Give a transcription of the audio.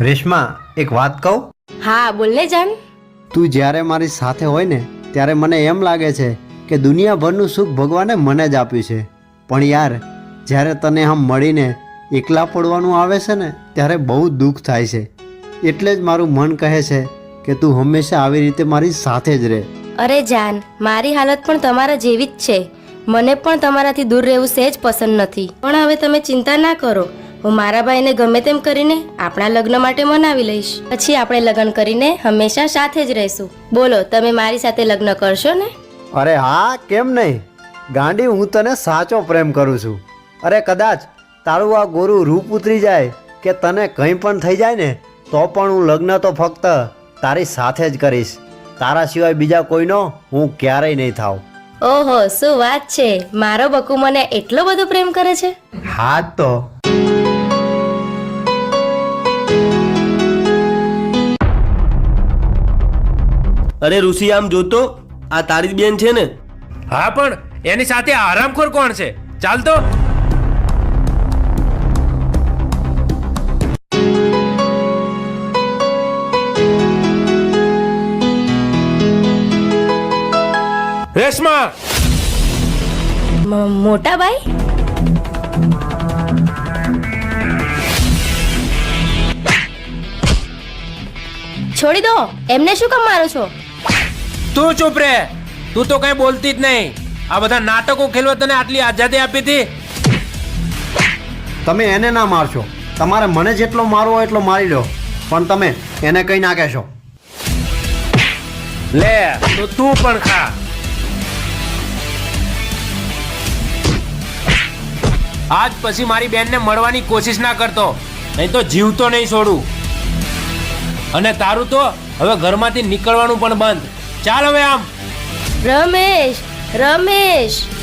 રેશમા એક વાત કહું? હા બોલને જાન. તું જ્યારે મારી સાથે હોય ને ત્યારે મને એમ લાગે છે કે દુનિયાભરનું સુખ ભગવાને મને જ આપ્યું છે. પણ યાર જ્યારે તને આમ મળીને એકલા પડવાનું આવે છે ને ત્યારે બહુ દુઃખ થાય છે. એટલે જ મારું મન કહે છે કે તું હંમેશા આવી રીતે મારી સાથે જ રહે. અરે જાન મારી હાલત પણ તમારા જેવી જ છે. મને પણ તમારાથી દૂર રહેવું સહેજ પસંદ નથી. પણ હવે તમે ચિંતા ના કરો. હું મારા ભાઈને ગમે તેમ કરીને આપણા લગ્ન માટે મનાવી લઈશ. પછી આપણે લગ્ન કરીને હંમેશા સાથે જ રહીશું. બોલો તમે મારી સાથે લગ્ન કરશો ને? અરે હા કેમ નહીં? ગાંડી હું તને સાચો પ્રેમ કરું છું. અરે કદાચ તારું આ ગોરું રૂપ ઉતરી જાય કે તને કંઈ પણ થઈ જાય ને તો પણ હું લગ્ન તો ફક્ત તારી સાથે જ કરીશ. તારા સિવાય બીજા કોઈનો હું ક્યારેય નહીં થાવ. ઓહો શું વાત છે. મારો બકુ મને એટલો બધો પ્રેમ કરે છે? હા તો. અરે ઋષિ આમ જોતો આ તારી જ બેન છે ને? હા પણ એની સાથે આરામખોર કોણ છે? ચાલ તો. રેશમા. મોટા ભાઈ? છોડી દો એમને શું કામ મારો છો? તું ચૂપ રે. તું તો કઈ બોલતી જ નહીં. આ બધા નાટકો ખેલવા તને આટલી આઝાદી આપી હતી? તમે એને ના મારશો. તમારે મને જેટલો મારવો એટલો મારી લો. પણ તમે એને કંઈ ના કહેશો. લે તો તું પણ ખા. આજ પછી મારી બેનને મળવાની કોશિશ ના કરતો. નહીં તો જીવતો નહીં છોડું. અને તારું તો હવે ઘરમાંથી નીકળવાનું પણ બંધ. ચાલ હવે આમ. રમેશ રમેશ.